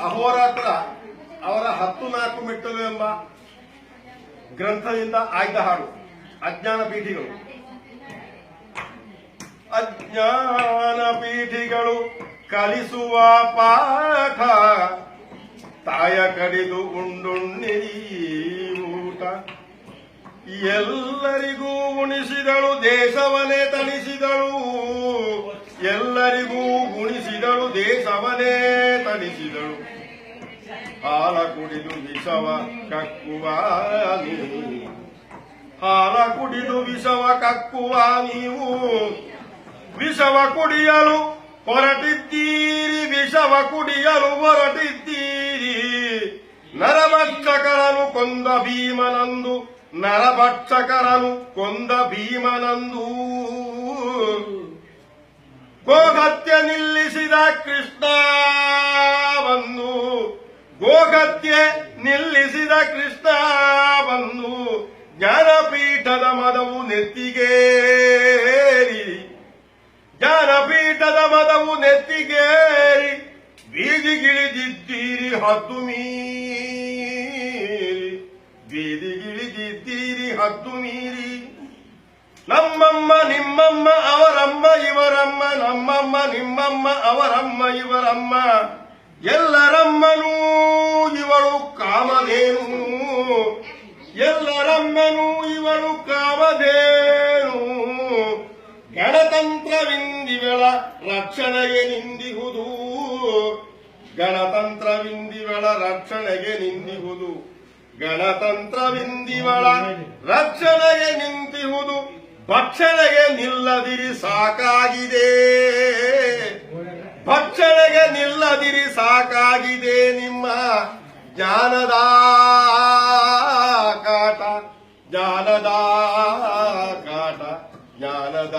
ಅಹೋರಾತ್ರ ಅವರ ಹತ್ತು ನಾಲ್ಕು ಮೆಟ್ಟಲು ಎಂಬ ಗ್ರಂಥದಿಂದ ಆಯ್ದ ಹಾಡು, ಅಜ್ಞಾನ ಪೀಠಿಗಳು. ಅಜ್ಞಾನ ಪೀಠಿಗಳು ಕಲಿಸುವ ಪಾಠ, ತಾಯ ಕಡಿದು ಉಂಡುಣ್ಣಿ ಊಟ. ಎಲ್ಲರಿಗೂ ಗುಣಿಸಿದಳು ದೇಶವನೇ ತಣಿಸಿದಳು. ಎಲ್ಲರಿಗೂ ಗುಣಿಸಿದಳು ದೇಶವನೇ ತಣಿಸಿದಳು ಹಾಲ ಕುಡಿದು ವಿಷವ ಕಕ್ಕುವ ಹಾಲ ಕುಡಿದು ವಿಷವ ಕಕ್ಕುವ ನೀವು ವಿಷವ ಕುಡಿಯಲು ಹೊರಟಿದ್ದೀರಿ, ವಿಷವ ಕುಡಿಯಲು ಹೊರಟಿದ್ದೀರಿ. ನರಭಕ್ಷಕರನು ಕೊಂದ ಭೀಮನಂದು, ನರಭಕ್ಷಕರನು ಕೊಂದ ಭೀಮನಂದು. ಗೋಗತ್ಯ ನಿಲ್ಲಿಸಿದ ಕೃಷ್ಣ ಗೋಗತ್ಯ ನಿಲ್ಲಿಸಿದ ಕೃಷ್ಣ ಬಂದು ಜ್ಞಾನಪೀಠದ ಮದವು ನೆತ್ತಿಗೇರಿ. ಜ್ಞಾನಪೀಠದ ಮದವು ನೆತ್ತಿಗೇರಿ. ಬೀದಿಗಿಳಿದಿದ್ದೀರಿ ಹತ್ತು ಮೀರಿ. ಬೀದಿಗಿಳಿದಿದ್ದೀರಿ ಹತ್ತು ಮೀರಿ. ನಮ್ಮಮ್ಮ, ನಿಮ್ಮಮ್ಮ, ಅವರಮ್ಮ, ಇವರಮ್ಮ, ನಮ್ಮಮ್ಮ, ನಿಮ್ಮಮ್ಮ, ಅವರಮ್ಮ, ಇವರಮ್ಮ. ಎಲ್ಲರಮ್ಮನೂ ಇವಳು ಕಾಮಧೇನು. ಎಲ್ಲರಮ್ಮನೂ ಇವಳು ಕಾಮಧೇನು. ಗಣತಂತ್ರವಿಂದಿಗಳ ರಕ್ಷಣೆಗೆ ನಿಂದಿಹುದು. ಗಣತಂತ್ರವಿಂದಿಗಳ ರಕ್ಷಣೆಗೆ ನಿಂದಿಹುದು. ಗಣತಂತ್ರವಿಂದಿಗಳ ರಕ್ಷಣೆಗೆ ನಿಂತಿಹುದು. ಭಕ್ಷಣೆಗೆ ನಿಲ್ಲದಿರಿ ಸಾಕಾಗಿದೆ. ಭಕ್ಷಣೆಗೆ ನಿಲ್ಲದಿರಿ ಸಾಕಾಗಿದೆ ನಿಮ್ಮ ಜ್ಞಾನದ ಕಾಟ ಜಾನದ ಕಾಟ ಜ್ಞಾನದ